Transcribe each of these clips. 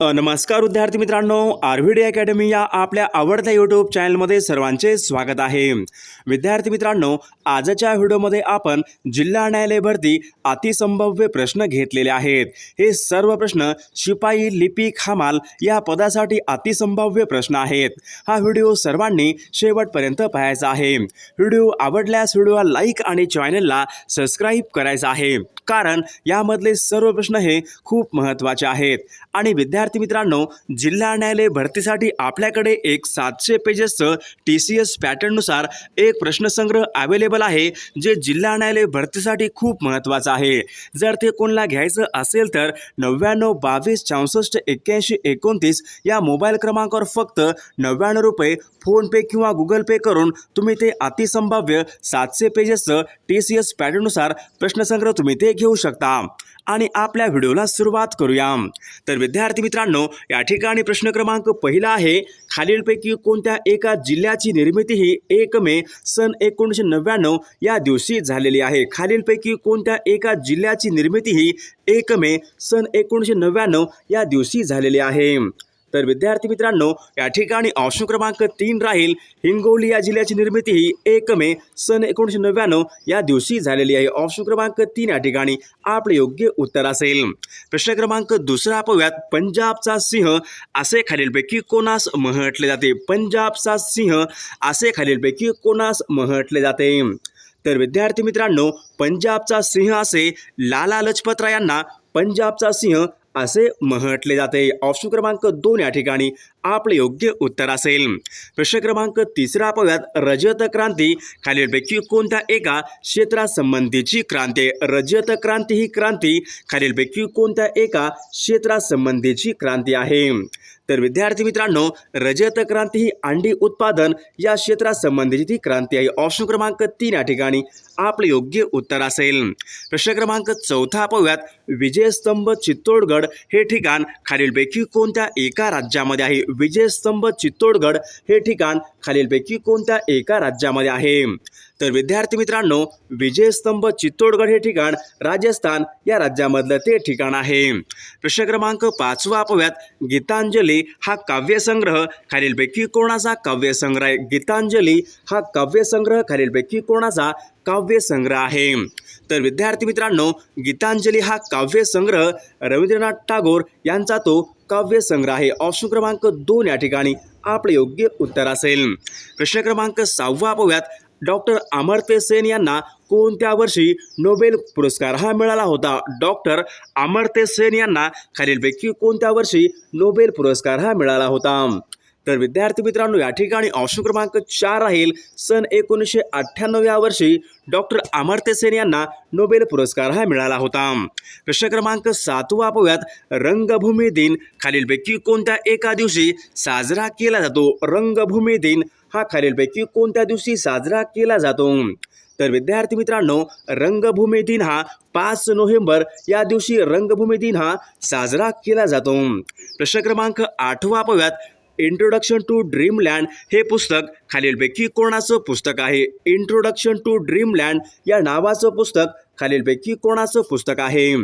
नमस्कार विद्यार्थी मित्रांनो आरव्हीडी अकॅडमी या आपल्या आवडत्या यूट्यूब चॅनलमध्ये सर्वांचे स्वागत आहे. विद्यार्थी मित्रांनो आजच्या व्हिडिओमध्ये आपण जिल्हा न्यायालय भरती अतिसंभाव्य प्रश्न घेतलेले आहेत. हे सर्व प्रश्न शिपाई लिपिक हमाल या पदासाठी अतिसंभाव्य प्रश्न आहेत. हा व्हिडिओ सर्वांनी शेवटपर्यंत पाहायचा आहे. व्हिडिओ आवडल्यास व्हिडिओला लाईक आणि चॅनलला सबस्क्राईब करायचा आहे. कारण यामधले सर्व प्रश्न हे खूप महत्त्वाचे आहेत. आणि विद्यार्थी मित्रांनो जिल्हा न्यायालय भरतीसाठी आपल्याकडे एक सातशे पेजेसचं टी सी एस पॅटर्ननुसार एक प्रश्नसंग्रह अवेलेबल आहे जे जिल्हा न्यायालय भरतीसाठी खूप महत्त्वाचं आहे. जर ते कोणाला घ्यायचं असेल तर नव्याण्णव बावीस चौसष्ट एक्क्याऐंशी एकोणतीस या मोबाईल क्रमांकावर फक्त नव्याण्णव रुपये फोनपे किंवा गुगल पे करून तुम्ही ते अतिसंभाव्य सातशे पेजेसचं टी सी एस पॅटर्ननुसार प्रश्नसंग्रह तुम्ही ते घेऊ शकता. आणि आपल्या व्हिडिओला सुरुवात करूया. तर विद्यार्थी मित्रांनो या ठिकाणी प्रश्न क्रमांक पहिला आहे खालीलपैकी कोणत्या एका जिल्ह्याची निर्मिती ही एक मे सन एकोणीसशे नव्याण्णव या दिवशी झालेली आहे? खालीलपैकी कोणत्या एका जिल्ह्याची निर्मिती ही एक मे सन एकोणीसशे नव्याण्णव या दिवशी झालेली आहे? तर विद्यार्थी मित्रांनो या ठिकाणी ऑप्शन क्रमांक तीन राहील. हिंगोली या जिल्ह्याची निर्मिती ही एक मे सन एकोणीसशे नव्याण्णव या दिवशी झालेली आहे. ऑप्शन क्रमांक तीन या ठिकाणी आपले योग्य उत्तर असेल. प्रश्न क्रमांक दुसरा पाहूयात. पंजाबचा सिंह असे खालीलपैकी कोणास म्हटले जाते? पंजाबचा सिंह असे खालीलपैकी कोणास म्हटले जाते? तर विद्यार्थी मित्रांनो पंजाबचा सिंह असे लाला लजपतराय यांना पंजाबचा सिंह असे म्हटले जाते. ऑप्शन क्रमांक दोन या ठिकाणी आपले योग्य उत्तर असेल. प्रश्न क्रमांक तिसरा पाहूयात. रजत क्रांती. खालीलपैकी कोणत्या एका क्षेत्रासंबंधीची क्रांती आहे? रजत क्रांती ही क्रांती. खालीलपैकी कोणत्या एका क्षेत्रासंबंधीची क्रांती आहे? तर विद्यार्थी मित्रांनो, रजत क्रांती ही अंडी उत्पादन या क्षेत्रासंबंधीची ती क्रांती आहे. ऑप्शन क्रमांक तीन या ठिकाणी आपले योग्य उत्तर असेल. प्रश्न क्रमांक चौथा पाहूयात. विजयस्तंभ चित्तोडगड हे ठिकाण खालीलपैकी कोणत्या एका राज्यामध्ये आहे? विजयस्तंभ चित्तोडगड हे ठिकाण खालीलपैकी कोणत्या एका राज्यामध्ये आहे? तर विद्यार्थी मित्रांनो विजयस्तंभ चित्तोडगड हे ठिकाण राजस्थान या राज्यामधलं ते ठिकाण आहे. प्रश्न क्रमांक पाचवा अपव्यात गीतांजली हा काव्यसंग्रह खालीलपैकी कोणाचा काव्यसंग्रह आहे? गीतांजली हा काव्यसंग्रह खालीलपैकी कोणाचा काव्यसंग्रह आहे? तर विद्यार्थी मित्रांनो गीतांजली हा काव्यसंग्रह रवींद्रनाथ टागोर यांचा तो काव्यसंग्रह आहे ऑप्शन क्रमांक दोन या ठिकाणी आपले योग्य उत्तर असेल. प्रश्न क्रमांक सहावा पाहूयात डॉक्टर अमर्त्य सेन यांना कोणत्या वर्षी नोबेल पुरस्कार हा मिळाला होता? डॉक्टर अमर्त्य सेन यांना खालीलपैकी कोणत्या वर्षी नोबेल पुरस्कार हा मिळाला होता? तर विद्यार्थी मित्रांनो या ठिकाणी ऑप्शन क्रमांक चार राहील. सन एकोणीसशे अठ्ठ्याण्णव या वर्षी डॉक्टर अमर्त्य सेन यांना नोबेल पुरस्कार हा मिळाला होता. प्रश्न क्रमांक सातवा पाहूयात. रंगभूमी दिन खालीलपैकी कोणत्या एका दिवशी साजरा केला जातो? रंगभूमी दिन हा खालीलपैकी कोणत्या दिवशी साजरा केला जातो? तर विद्यार्थी मित्रांनो रंगभूमी दिन हा पाच नोव्हेंबर या दिवशी रंगभूमी दिन हा साजरा केला जातो. प्रश्न क्रमांक आठवा पाहूयात. इंट्रोडक्शन टू ड्रीमलँड हे पुस्तक खालीलपैकी कोणाचं पुस्तक आहे? इंट्रोडक्शन टू ड्रीमलँड या नावाचं पुस्तक खालीलपैकी कोणाचं पुस्तक आहे?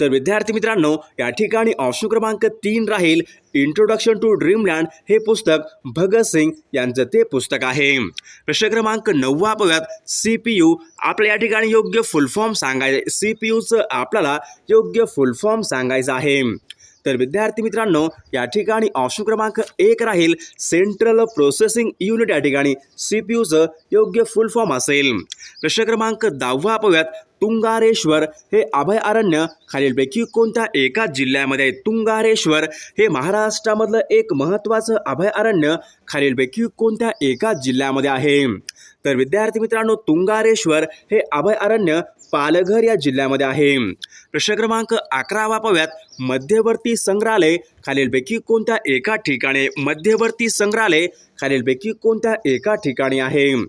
तर विद्यार्थी मित्रांनो या ठिकाणी ऑप्शन क्रमांक तीन राहील. इंट्रोडक्शन टू ड्रीमलँड हे पुस्तक भगतसिंग यांचं ते पुस्तक आहे. प्रश्न क्रमांक नववा बघत सी पी यू आपल्या या ठिकाणी योग्य फुल फॉर्म सांगायचं सी पी यूचं आपल्याला योग्य फुल फॉर्म सांगायचं आहे. तर विद्यार्थी मित्रांनो या ठिकाणी ऑप्शन क्रमांक एक राहील. सेंट्रल प्रोसेसिंग युनिट या ठिकाणी सी पी यूचं योग्य फुल फॉर्म असेल. प्रश्न क्रमांक दहावा पाहूयात. तुंगारेश्वर हे अभयारण्य खालीलपैकी कोणत्या एका जिल्ह्यामध्ये आहे? तुंगारेश्वर हे महाराष्ट्रामधलं एक महत्त्वाचं अभयारण्य खालीलपैकी कोणत्या एका जिल्ह्यामध्ये आहे? तर विद्यार्थी मित्रांनो तुंगारेश्वर हे अभयारण्य पालघर या जिल्ह्यामध्ये आहे. प्रश्न क्रमांक अकरावा पाव्यात मध्यवर्ती संग्रहालय खालीलपैकी कोणत्या एका ठिकाणी? मध्यवर्ती संग्रहालय खालीलपैकी कोणत्या एका ठिकाणी आहे?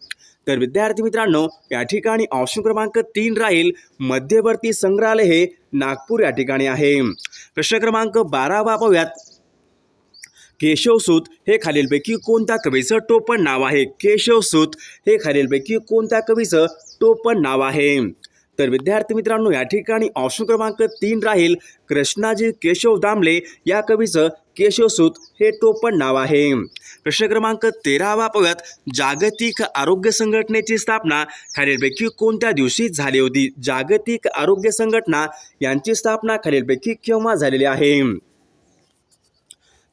तर विद्यार्थी मित्रांनो या ठिकाणी ऑप्शन क्रमांक तीन राहील. मध्यवर्ती संग्रहालय हे नागपूर या ठिकाणी आहे. प्रश्न क्रमांक बारावा पाहूयात केशवसूत हे खालीलपैकी कोणत्या कवीचं टोपण नाव आहे? केशवसूत हे खालीलपैकी कोणत्या कवीचं टोपण नाव आहे? तर विद्यार्थी मित्रांनो या ठिकाणी ऑप्शन क्रमांक तीन राहील. कृष्णाजी केशव दामले या कवीचं केशवसूत हे टोपण नाव आहे. प्रश्न क्रमांक तेरावा बघत जागतिक आरोग्य संघटनेची स्थापना खालीलपैकी कोणत्या दिवशी झाली होती? जागतिक आरोग्य संघटना यांची स्थापना खालीलपैकी केव्हा झालेली आहे?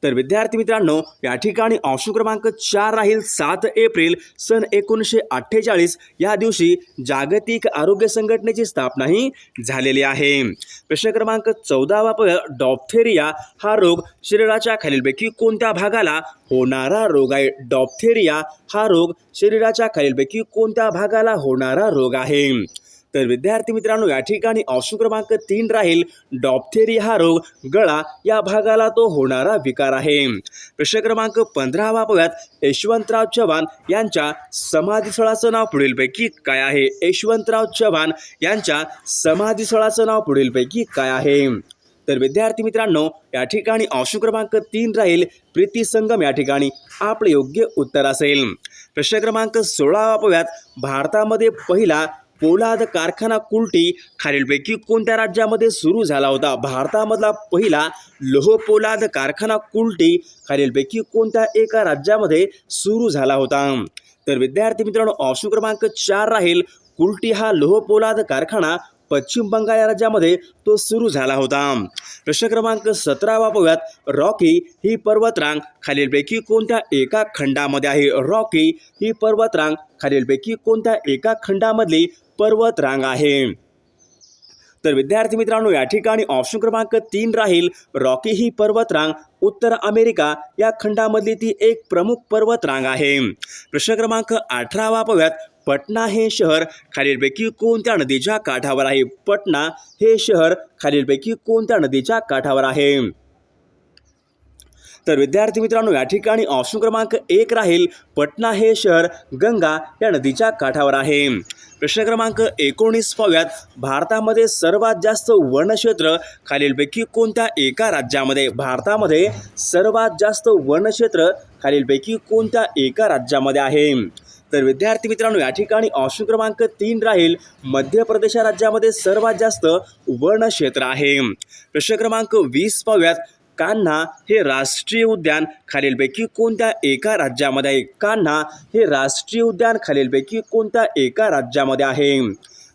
तर विद्यार्थी मित्रांनो या ठिकाणी ऑप्शन क्रमांक चार राहील सात एप्रिल सन एकोणीसशे अठ्ठेचाळीस. या दिवशी जागतिक आरोग्य संघटनेची स्थापनाही झालेली आहे. प्रश्न क्रमांक चौदावा पाहूया डॉप्थेरिया. हा रोग शरीराच्या खालीलपैकी कोणत्या भागाला होणारा रोग आहे? डॉप्थेरिया हा रोग शरीराच्या खालीलपैकी कोणत्या भागाला होणारा रोग आहे? तर विद्यार्थी मित्रांनो या ठिकाणी ऑप्शन क्रमांक तीन राहील. डॉप्थेरी हा रोग गळा या भागाला तो होणारा विकार आहे. प्रश्न क्रमांक पंधरावा पाहूयात यशवंतराव चव्हाण यांच्या समाधीस्थळाचं नाव पुढीलपैकी काय आहे? यशवंतराव चव्हाण यांच्या समाधीस्थळाचं नाव पुढीलपैकी काय आहे? तर विद्यार्थी मित्रांनो या ठिकाणी ऑप्शन क्रमांक तीन राहील. प्रीती संगम या ठिकाणी आपले योग्य उत्तर असेल. प्रश्न क्रमांक सोळावा पाहूयात भारतामध्ये पहिला पोलाद कारखाना कुलटी खालीलपैकी कोणत्या राज्यामध्ये सुरू झाला होता? भारतामधला पहिला लोह पोलाद कारखाना कुलटी खालीलपैकी कोणत्या एका राज्यामध्ये सुरू झाला होता? तर विद्यार्थी मित्रांनो ऑप्शन क्रमांक चार राहील. कुलटी हा लोह पोलाद कारखाना पश्चिम बंगाल या राज्यामध्ये तो सुरू झाला होता. प्रश्न क्रमांक सतरावा पाहूयात रॉकी ही पर्वतरांग खालीलपैकी कोणत्या एका खंडामध्ये आहे? रॉकी ही पर्वतरांग खालीलपैकी कोणत्या एका खंडामधली पर्वतरांग आहे? तर विद्यार्थी मित्रांनो या ठिकाणी ऑप्शन क्रमांक तीन राहील. रॉकी ही पर्वतरांग उत्तर अमेरिका या खंडामधली ती एक प्रमुख पर्वतरांग आहे. प्रश्न क्रमांक अठरावा पाहूयात पटना हे शहर खालीलपैकी कोणत्या नदीच्या काठावर आहे? पटना हे शहर खालीलपैकी कोणत्या नदीच्या काठावर आहे? तर विद्यार्थी मित्रांनो या ठिकाणी ऑप्शन क्रमांक एक राहील. पटना हे शहर गंगा या नदीच्या काठावर आहे. प्रश्न क्रमांक एकोणीस पाहूयात. भारतामध्ये सर्वात जास्त वनक्षेत्र खालीलपैकी कोणत्या एका राज्यामध्ये? भारतामध्ये सर्वात जास्त वनक्षेत्र खालीलपैकी कोणत्या एका राज्यामध्ये आहे? तर विद्यार्थी मित्रांनो या ठिकाणी ऑप्शन क्रमांक तीन राहील. मध्य प्रदेश या राज्यामध्ये सर्वात जास्त वनक्षेत्र आहे. प्रश्न क्रमांक वीस पाहूयात. कान्हा हे राष्ट्रीय उद्यान खालीलपैकी कोणत्या एका राज्यामध्ये आहे? कान्हा हे राष्ट्रीय उद्यान खालीलपैकी कोणत्या एका राज्यामध्ये आहे?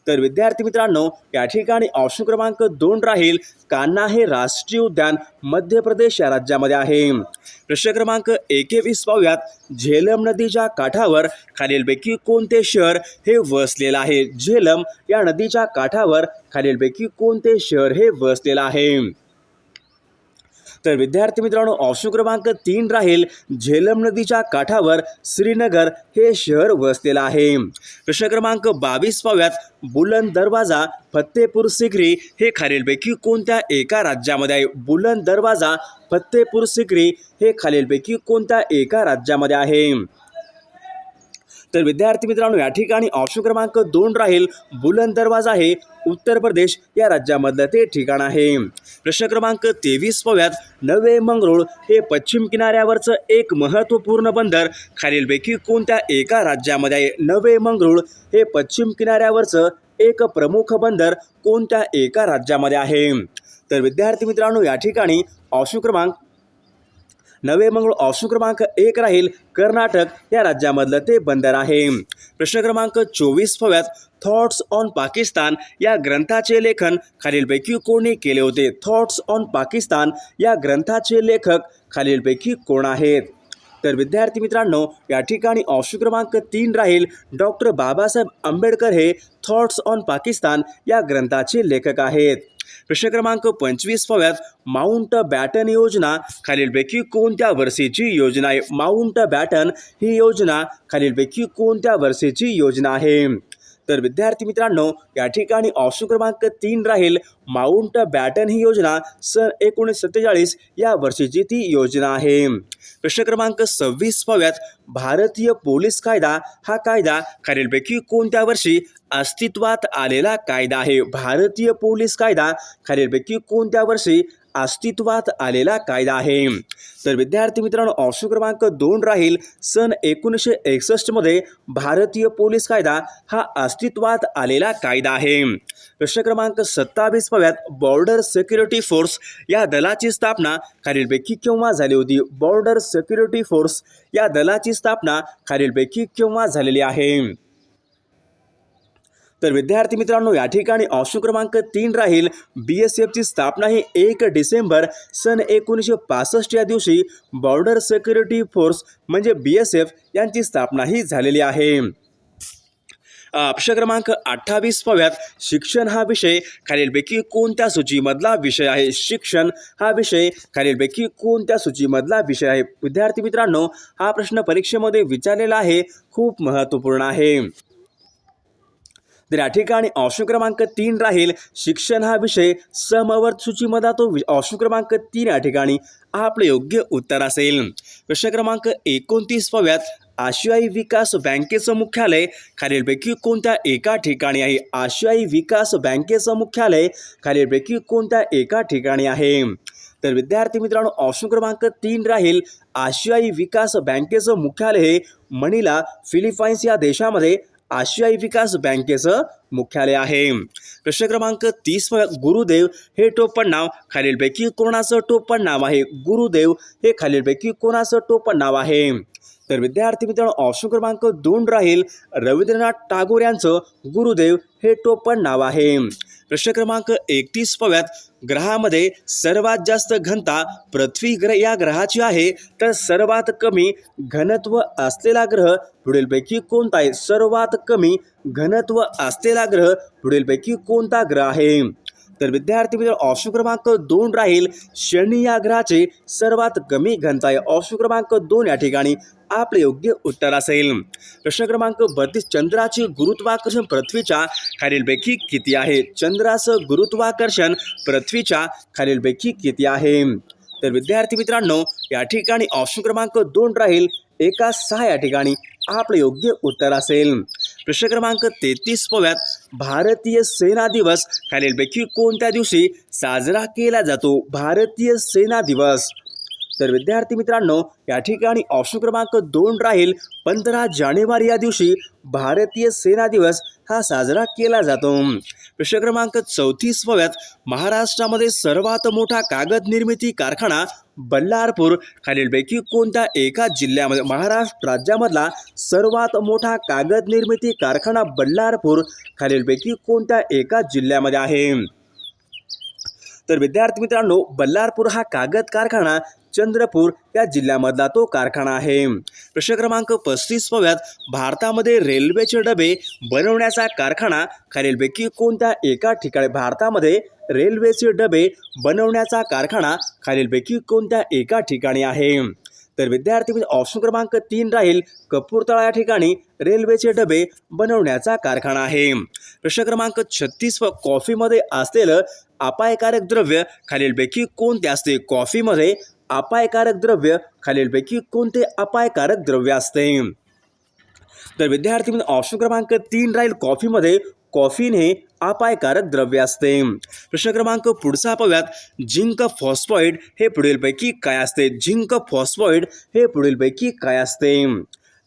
तर विद्यार्थी मित्रांनो या ठिकाणी ऑप्शन क्रमांक दोन राहील. कान्हा हे राष्ट्रीय उद्यान मध्य प्रदेश या राज्यामध्ये आहे. प्रश्न क्रमांक एकेवीस पाहूयात. झेलम नदीच्या काठावर खालीलपैकी कोणते शहर हे वसलेलं आहे? झेलम या नदीच्या काठावर खालीलपैकी कोणते शहर हे वसलेलं आहे? तर विद्यार्थी मित्रांनो ऑप्शन क्रमांक तीन राहील झेलम नदीच्या काठावर श्रीनगर हे शहर वसलेलं आहे. प्रश्न क्रमांक बावीस पाव्यात बुलंद दरवाजा फत्तेपूर सिक्री हे खालीलपैकी कोणत्या एका राज्यामध्ये आहे? बुलंद दरवाजा फत्तेपूर सिक्री हे खालीलपैकी कोणत्या एका राज्यामध्ये आहे? तर विद्यार्थी मित्रांनो या ठिकाणी ऑप्शन क्रमांक दोन राहील. बुलंद दरवाजा आहे. उत्तर प्रदेश या राज्यामधलं ते ठिकाण आहे. प्रश्न क्रमांक तेवीस पाव्यात नवे मंगरूळ हे पश्चिम किनाऱ्यावरचं एक महत्त्वपूर्ण बंदर. खालीलपैकी कोणत्या एका राज्यामध्ये आहे? नवे मंगरूळ हे पश्चिम किनाऱ्यावरचं एक प्रमुख बंदर कोणत्या एका राज्यामध्ये आहे? तर विद्यार्थी मित्रांनो या ठिकाणी ऑप्शन क्रमांक नवे मंगळ ऑप्शन क्रमांक एक राहील कर्नाटक या राज्यामधलं ते बंदर आहे. प्रश्न क्रमांक चोवीस फव्यात थॉट्स ऑन पाकिस्तान या ग्रंथाचे लेखन खालीलपैकी कोणी केले होते? थॉट्स ऑन पाकिस्तान या ग्रंथाचे लेखक खालीलपैकी कोण आहेत? तर विद्यार्थी मित्रांनो या ठिकाणी ऑप्शन क्रमांक तीन राहील डॉक्टर बाबासाहेब आंबेडकर हे थॉट्स ऑन पाकिस्तान या ग्रंथाचे लेखक आहेत. प्रश्न क्रमांक पंचवीस पाव्यात माउंट बॅटन योजना खालीलपैकी कोणत्या वर्षीची योजना आहे? माउंट बॅटन ही योजना खालीलपैकी कोणत्या वर्षीची योजना आहे? तर विद्यार्थी मित्रांनो या ठिकाणी ऑप्शन क्रमांक तीन राहील. माउंट बॅटन ही योजना सन एकोणीसशे सत्तेचाळीस या वर्षीची ती योजना आहे. प्रश्न क्रमांक सव्वीस पाव्यात भारतीय पोलीस कायदा हा कायदा खालीलपैकी कोणत्या वर्षी अस्तित्वात आलेला कायदा आहे? भारतीय पोलीस कायदा खालीलपैकी कोणत्या वर्षी अस्तित्वात आलेला कायदा आहे. तर विद्यार्थी मित्रांनो ऑप्शन क्रमांक दोन राहील. सन एकोणीसशे एकसष्टमध्ये भारतीय पोलीस कायदा हा अस्तित्वात आलेला कायदा आहे. प्रश्न क्रमांक सत्तावीस पाव्यात बॉर्डर सिक्युरिटी फोर्स या दलाची स्थापना खालीलपैकी केव्हा झाली होती? बॉर्डर सिक्युरिटी फोर्स या दलाची स्थापना खालीलपैकी केव्हा झालेली आहे? तर विद्यार्थी मित्रांनो या ठिकाणी ऑप्शन क्रमांक तीन राहील. बी एस एफची स्थापना ही एक डिसेंबर सन एकोणीसशे पासष्ट या दिवशी बॉर्डर सिक्युरिटी फोर्स म्हणजे बी एस एफ यांची स्थापना ही झालेली आहे. ऑप्शन क्रमांक अठ्ठावीस पाव्यात शिक्षण हा विषय खालीलपैकी कोणत्या सूचीमधला विषय आहे? शिक्षण हा विषय खालीलपैकी कोणत्या सूचीमधला विषय आहे? विद्यार्थी मित्रांनो हा प्रश्न परीक्षेमध्ये विचारलेला आहे. खूप महत्त्वपूर्ण आहे. तर या ठिकाणी ऑप्शन क्रमांक तीन राहील. शिक्षण हा विषय समवर्त सूचीमध्ये तो ऑप्शन क्रमांक तीन या ठिकाणी आपलं योग्य उत्तर असेल. प्रश्न क्रमांक एकोणतीस पव्यात आशियाई विकास बँकेचं मुख्यालय खालीलपैकी कोणत्या एका ठिकाणी आहे? आशियाई विकास बँकेचं मुख्यालय खालीलपैकी कोणत्या एका ठिकाणी आहे? तर विद्यार्थी मित्रांनो ऑप्शन क्रमांक तीन राहील. आशियाई विकास बँकेचं मुख्यालय हे मणिला फिलिपाईन्स या देशामध्ये आशियाई विकास बँकेचं मुख्यालय आहे. प्रश्न क्रमांक तीस गुरुदेव हे टोपण नाव खालीलपैकी कोणाचं टोपण नाव आहे? गुरुदेव हे खालीलपैकी कोणाचं टोपण नाव आहे? तर विद्यार्थी मित्रांनो ऑप्शन क्रमांक दोन राहील रवींद्रनाथ टागोर यांचं गुरुदेव हे टोपण नाव आहे. प्रश्न क्रमांक एकतीस पव्यात ग्रहामध्ये सर्वात जास्त घनता पृथ्वी ग्रह या ग्रहाची आहे तर सर्वात कमी घनत्व असलेला ग्रह पुढीलपैकी कोणता आहे? सर्वात कमी घनत्व असलेला ग्रह पुढीलपैकी कोणता ग्रह आहे? तर विद्यार्थी मित्र ऑप्शन क्रमांक दोन राहील. शनी या ग्रहाचे सर्वात कमी घनता आहे. ऑप्शन क्रमांक दोन या ठिकाणी. आपले योग्य उत्तर असेल. प्रश्न क्रमांक बत्तीस चंद्राचे गुरुत्वाकर्षण पृथ्वीच्या खालीलपैकी किती आहे? चंद्राचं गुरुत्वाकर्षण पृथ्वीच्या खालीलपैकी किती आहे? तर विद्यार्थी मित्रांनो या ठिकाणी ऑप्शन क्रमांक दोन राहील. एका सहा या ठिकाणी आपलं योग्य उत्तर असेल. प्रश्न क्रमांक तेहतीस पोव्यात भारतीय सेना दिवस खालीलपैकी कोणत्या दिवशी साजरा केला जातो? भारतीय सेना दिवस. तर विद्यार्थी मित्रांनो या ठिकाणी ऑप्शन क्रमांक दोन राहील. पंधरा जानेवारी या दिवशी भारतीय सेना दिवस हा साजरा केला जातो. प्रश्न क्रमांक चौतीस वव्यात महाराष्ट्रामध्ये सर्वात मोठा कागद निर्मिती कारखाना बल्लारपूर. खालीलपैकी कोणत्या एका जिल्ह्यामध्ये महाराष्ट्र राज्यामधला सर्वात मोठा कागद निर्मिती कारखाना बल्लारपूर? खालीलपैकी कोणत्या एका जिल्ह्यामध्ये आहे? तर विद्यार्थी मित्रांनो बल्लारपूर हा कागद कारखाना चंद्रपूर या जिल्ह्यामधला तो कारखाना आहे. प्रश्न क्रमांक पस्तीसव्यात भारतामध्ये रेल्वेचे डबे बनवण्याचा कारखाना खालीलपैकी कोणत्या एका ठिकाणी? भारतामध्ये रेल्वेचे डबे बनवण्याचा कारखाना खालीलपैकी कोणत्या एका ठिकाणी आहे? तर विद्यार्थी म्हणजे ऑप्शन क्रमांक तीन राहील. कपूरतळा या ठिकाणी रेल्वेचे डबे बनवण्याचा कारखाना आहे. प्रश्न क्रमांक छत्तीस व कॉफीमध्ये असलेलं अपायकारक द्रव्य खालीलपैकी कोणते असते? कॉफीमध्ये अपायकारक द्रव्य खालीलपैकी कोणते अपायकारक द्रव्य असते? तर विद्यार्थी मित्र ऑप्शन क्रमांक तीन राहील. कॉफीमध्ये कॉफीन हे अपायकारक द्रव्य असते. प्रश्न क्रमांक पुढचा पाहूयात. झिंक फॉस्फॉइड हे पुढीलपैकी काय असते? झिंक फॉस्फॉइड हे पुढीलपैकी काय असते?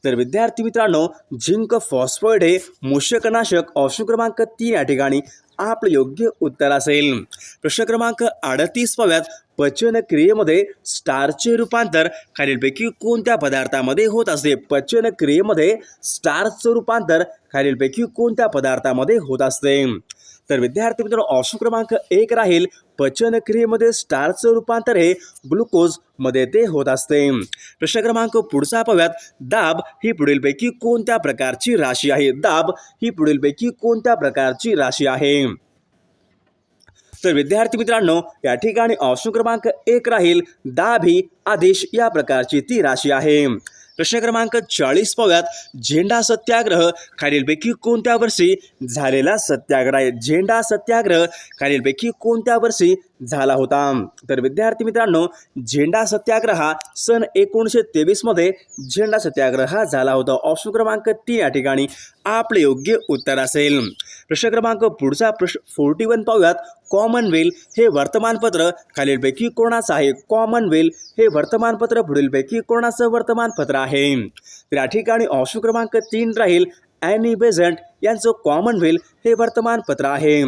तर विद्यार्थी मित्रांनो झिंक फॉस्फॉइड हे मूषकनाशक ऑप्शन क्रमांक तीन या ठिकाणी आपलं योग्य उत्तर असेल. प्रश्न क्रमांक अडतीस पाव्यात पचनक्रियेमध्ये स्टारचे रूपांतर खालीलपैकी कोणत्या पदार्थामध्ये होत असते? पचन क्रियेमध्ये स्टारचं रूपांतर खालीलपैकी कोणत्या पदार्थामध्ये होत असते? तर विद्यार्थी मित्रांनो ऑप्शन क्रमांक एक राहील. पचन क्रियेमध्ये स्टारचं रूपांतर हे ग्लुकोजमध्ये ते होत असते. प्रश्न क्रमांक पुढचा पाहूयात. दाब ही पुढीलपैकी कोणत्या प्रकारची राशी आहे? दाब ही पुढीलपैकी कोणत्या प्रकारची राशी आहे? तर विद्यार्थी मित्रांनो या ठिकाणी ऑप्शन क्रमांक एक राहील. दाब ही आदेश या प्रकारची ती राशी आहे. प्रश्न क्रमांक चाळीस पाहूयात. झेंडा सत्याग्रह खालीलपैकी कोणत्या वर्षी झालेला सत्याग्रह आहे? झेंडा सत्याग्रह खालीलपैकी कोणत्या वर्षी झाला होता. तर विद्यार्थी मित्रांनो झेंडा सत्याग्रह हा सन एकोणीसशे तेवीसमध्ये झेंडा सत्याग्रह हा झाला होता. ऑप्शन क्रमांक तीन या ठिकाणी आपले योग्य उत्तर असेल. प्रश्न क्रमांक पुढचा प्रश्न फोर्टी वन पाहूयात. कॉमनवेल्थ हे वर्तमानपत्र खालीलपैकी कोणाचं आहे? कॉमनवेल्थ हे वर्तमानपत्र पुढीलपैकी कोणाचं वर्तमानपत्र आहे? तर या ठिकाणी ऑप्शन क्रमांक तीन राहील. ॲनी बेझंट यांचं कॉमनवेल हे वर्तमानपत्र आहे.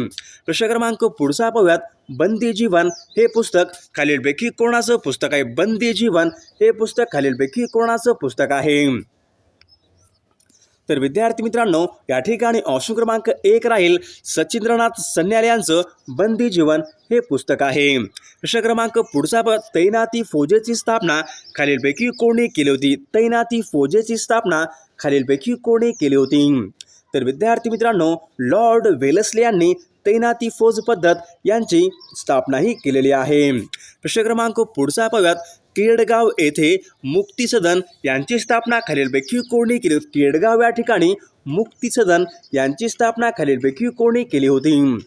प्रश्न क्रमांक पुढचा पाहूयात. बंदी जीवन हे पुस्तक खालीलपैकी कोणाचं पुस्तक आहे? बंदी जीवन हे पुस्तक खालीलपैकी कोणाचं पुस्तक आहे? तर विद्यार्थी मित्रांनो या ठिकाणी ऑप्शन क्रमांक एक राहील सचिंद्रनाथ सन्याल यांचं बंदी जीवन हे पुस्तक आहे. प्रश्न क्रमांक पुढचा पद तैनाती फौजेची स्थापना खालीलपैकी कोणी केली होती? तैनाती फौजेची स्थापना खालीलपैकी कोणी केली होती? तर विद्यार्थी मित्रांनो लॉर्ड वेलसले यांनी तैनाती फौज पद्धत यांची स्थापनाही केलेली आहे. प्रश्न क्रमांक पुढचा पाहूयात केडगाव येथे मुक्ती सदन यांची स्थापना खालीलपैकी कोणी केली होती? केडगाव या ठिकाणी मुक्ती सदन यांची स्थापना खालीलपैकी कोणी केली होती?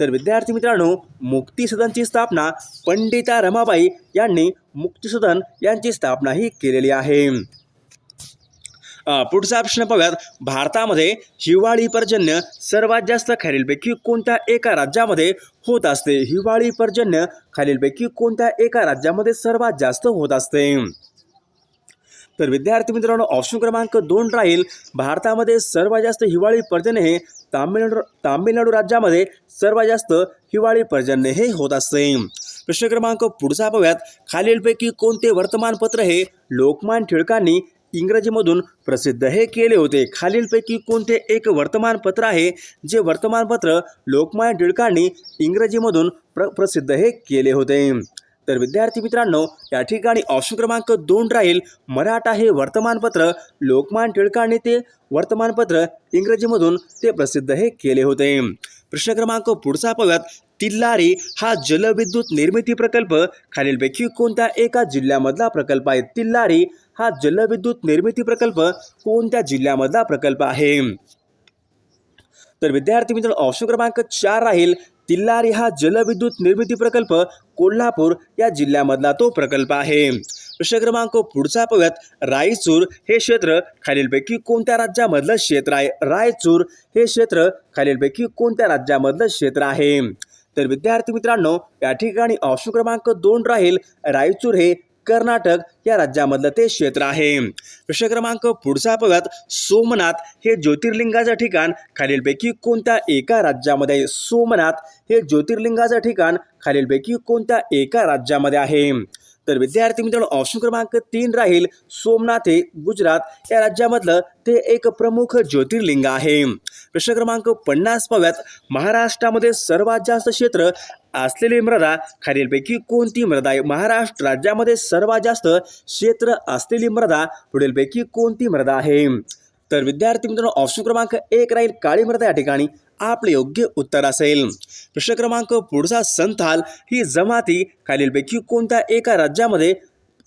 तर विद्यार्थी मित्रांनो मुक्ती सदनची स्थापना पंडिता रमाबाई यांनी मुक्ती सदन यांची स्थापना ही केलेली आहे. पुढचा प्रश्न पाहूयात. भारतामध्ये हिवाळी पर्जन्य सर्वात जास्त खालीलपैकी कोणत्या एका राज्यामध्ये होत असते? हिवाळी पर्जन्य खालीलपैकी कोणत्या एका राज्यामध्ये सर्वात जास्त होत असते? तर विद्यार्थी मित्रांनो ऑप्शन क्रमांक दोन राहील. भारतामध्ये सर्वात जास्त हिवाळी पर्जन्य हे तामिळनाडू तामिळनाडू राज्यामध्ये सर्वात जास्त हिवाळी पर्जन्य हे होत असते. प्रश्न क्रमांक पुढचा पाहूयात. खालीलपैकी कोणते वर्तमानपत्र हे लोकमान टिळकांनी इंग्रजीमधून प्रसिद्ध हे केले होते. खालीलपैकी कोणते एक वर्तमानपत्र आहे जे वर्तमानपत्र लोकमान्य टिळकांनी इंग्रजीमधून प्र प्रसिद्ध हे केले होते. तर विद्यार्थी मित्रांनो या ठिकाणी ऑप्शन क्रमांक दोन राहील. मराठा हे वर्तमानपत्र लोकमान टिळकांनी ते वर्तमानपत्र इंग्रजीमधून ते प्रसिद्ध हे केले होते. प्रश्न क्रमांक पुढचा पाहूयात तिल्लारी हा जलविद्युत निर्मिती प्रकल्प खालीलपैकी कोणत्या एका जिल्ह्यामधला प्रकल्प आहे? तिल्लारी हा जलविद्युत निर्मिती प्रकल्प कोणत्या जिल्ह्यामधला प्रकल्प आहे? तर विद्यार्थी मित्र ऑप्शन क्रमांक चार राहील. तिल्लारी हा जलविद्युत निर्मिती प्रकल्प कोल्हापूर या जिल्ह्यामधला तो प्रकल्प आहे. प्रश्न क्रमांक पुढचा पाहूयात. रायचूर हे क्षेत्र खालीलपैकी कोणत्या राज्यामधलं क्षेत्र आहे? रायचूर हे क्षेत्र खालीलपैकी कोणत्या राज्यामधलं क्षेत्र आहे? तर विद्यार्थी मित्रांनो या ठिकाणी ऑप्शन क्रमांक दोन राहील. रायचूर हे कर्नाटक या राज्यामधलं ते क्षेत्र आहे. प्रश्न क्रमांक पुढचा पाहूयात सोमनाथ हे ज्योतिर्लिंगाचं ठिकाण. खालीलपैकी कोणत्या एका राज्यामध्ये आहे? सोमनाथ हे ज्योतिर्लिंगाचं ठिकाण. खालीलपैकी कोणत्या एका राज्यामध्ये आहे? तर विद्यार्थी मित्रांनो ऑप्शन क्रमांक तीन राहील सोमनाथ हे गुजरात या राज्यामधलं ते एक प्रमुख ज्योतिर्लिंग आहे. प्रश्न क्रमांक पन्नास पाव्यात महाराष्ट्रामध्ये सर्वात जास्त क्षेत्र असलेली मृदा खालीलपैकी कोणती मृदा आहे? महाराष्ट्र राज्यामध्ये सर्वात जास्त क्षेत्र असलेली मृदा पुढीलपैकी कोणती मृदा आहे? तर विद्यार्थी मित्रांनो ऑप्शन क्रमांक एक राहील काळी मृदा या ठिकाणी. आपले योग्य उत्तर असेल. प्रश्न क्रमांक पुढचा संथाल ही जमाती खालीलपैकी कोणत्या एका राज्यामध्ये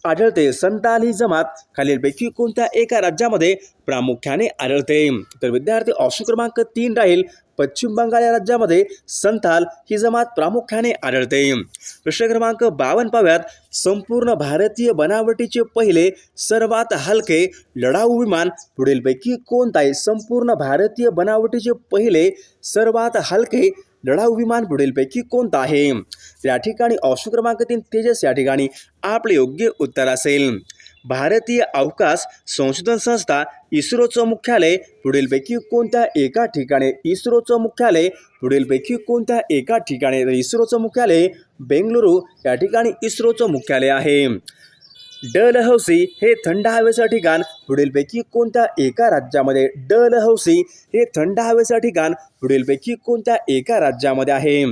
आढळते. संताल ही जमात खालीलपैकी कोणत्या एका राज्यामध्ये प्रामुख्याने आढळते? तर विद्यार्थी ऑप्शन क्रमांक तीन राहील. पश्चिम बंगाल या राज्यामध्ये संथाल ही जमात प्रामुख्याने आढळते. प्रश्न क्रमांक बावन्न पाव्यात संपूर्ण भारतीय बनावटीचे पहिले सर्वात हलके लढाऊ विमान पुढीलपैकी कोणताही आहे? संपूर्ण भारतीय बनावटीचे पहिले सर्वात हलके लढाऊ विमान पुढीलपैकी कोणतं आहे? या ठिकाणी ऑप्शन क्रमांक तीन तेजस या ठिकाणी आपले योग्य उत्तर असेल. भारतीय अवकाश संशोधन संस्था इस्रोचं मुख्यालय पुढीलपैकी कोणत्या एका ठिकाणी? इस्रोचं मुख्यालय पुढीलपैकी कोणत्या एका ठिकाणी? इस्रोचं मुख्यालय बेंगलुरू या ठिकाणी इस्रोचं मुख्यालय आहे. डल हौसी हे थंड हवेचं ठिकाण पुढीलपैकी कोणत्या एका राज्यामध्ये डलहौसी हे थंड हवेचं ठिकाण पुढीलपैकी कोणत्या एका राज्यामध्ये आहे?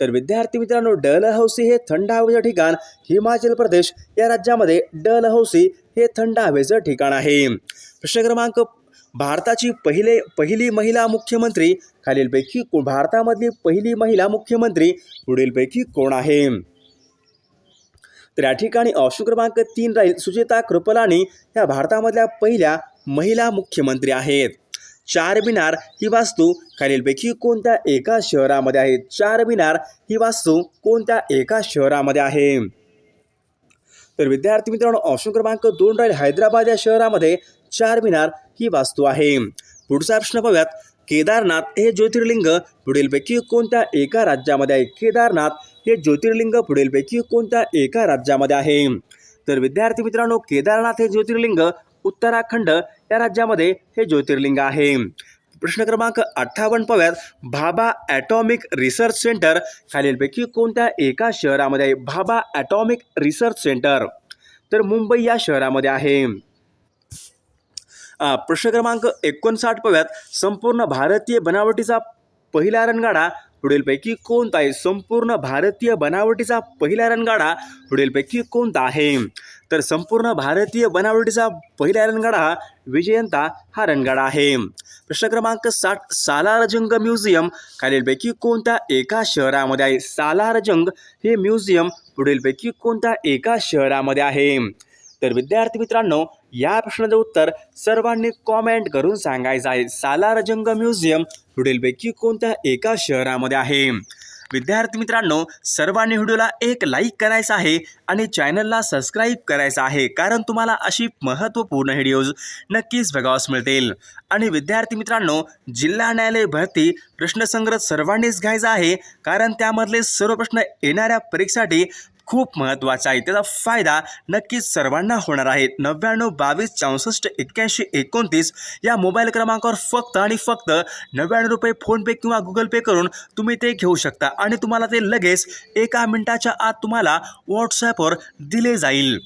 तर विद्यार्थी मित्रांनो डल हौसी हे थंड हवेचं ठिकाण हिमाचल प्रदेश या राज्यामध्ये डलहौसी हे थंड हवेचं ठिकाण आहे. प्रश्न क्रमांक भारताची पहिले पहिली महिला मुख्यमंत्री खालीलपैकी भारतामधली पहिली महिला मुख्यमंत्री पुढीलपैकी कोण आहे? तर या ठिकाणी ऑप्शन क्रमांक तीन राहील सुचेता कृपलानी ह्या भारतामधल्या पहिल्या महिला मुख्यमंत्री आहेत. चार मिनार ही वास्तू खालीलपैकी कोणत्या एका शहरामध्ये आहे? चार मिनार ही वास्तू कोणत्या एका शहरामध्ये आहे? तर विद्यार्थी मित्रांनो ऑप्शन क्रमांक दोन राहील हैदराबाद या शहरामध्ये चार मिनार ही वास्तू आहे. पुढचा प्रश्न पाहूयात केदारनाथ हे ज्योतिर्लिंग पुढीलपैकी कोणत्या एका राज्यामध्ये आहे? केदारनाथ हे ज्योतिर्लिंग पुढीलपैकी कोणत्या एका राज्यामध्ये आहे? तर विद्यार्थी मित्रांनो केदारनाथ हे ज्योतिर्लिंग उत्तराखंड या राज्यामध्ये हे ज्योतिर्लिंग आहे. प्रश्न क्रमांक अठ्ठावन्न पव्यात भाभा ॲटॉमिक रिसर्च सेंटर खालीलपैकी कोणत्या एका शहरामध्ये आहे? Bhabha atomic research centre. तर मुंबई या शहरामध्ये आहे. प्रश्न क्रमांक एकोणसाठ पव्यात संपूर्ण भारतीय बनावटीचा पहिला रणगाडा पुढीलपैकी कोणता आहे? संपूर्ण भारतीय बनावटीचा पहिला रणगाडा पुढीलपैकी कोणता आहे? तर संपूर्ण भारतीय बनावटीचा पहिला रणगाडा हा विजयंता हा रणगाडा आहे. प्रश्न क्रमांक साठ सालारजंग म्युझियम खालीलपैकी कोणत्या एका शहरामध्ये आहे? सालारजंग हे म्युझियम पुढीलपैकी कोणत्या एका शहरामध्ये आहे? तर विद्यार्थी मित्रांनो या प्रश्नाचं उत्तर सर्वांनी कॉमेंट करून सांगायचं आहे. सालारजंग म्युझियम पुढीलपैकी कोणत्या एका शहरामध्ये आहे? विद्यार्थी मित्रांनो सर्वांनी व्हिडिओला एक लाईक करायचा आहे आणि चॅनलला सबस्क्राईब करायचं आहे. कारण तुम्हाला अशी महत्त्वपूर्ण व्हिडिओज नक्कीच बघावास मिळतील. आणि विद्यार्थी मित्रांनो जिल्हा न्यायालय भरती प्रश्नसंग्रह सर्वांनीच घ्यायचा आहे. कारण त्यामधले सर्व प्रश्न येणाऱ्या परीक्षेसाठी खूप महत्त्वाचा आहे. त्याचा फायदा नक्कीच सर्वांना होणार आहे. नव्याण्णव बावीस चौसष्ट एक्क्याऐंशी एकोणतीस या मोबाईल क्रमांकावर फक्त आणि फक्त नव्याण्णव रुपये फोनपे किंवा गुगल पे करून तुम्ही ते घेऊ शकता. आणि तुम्हाला ते लगेच एका मिनिटाच्या आत तुम्हाला व्हॉट्सॲपवर दिले जाईल.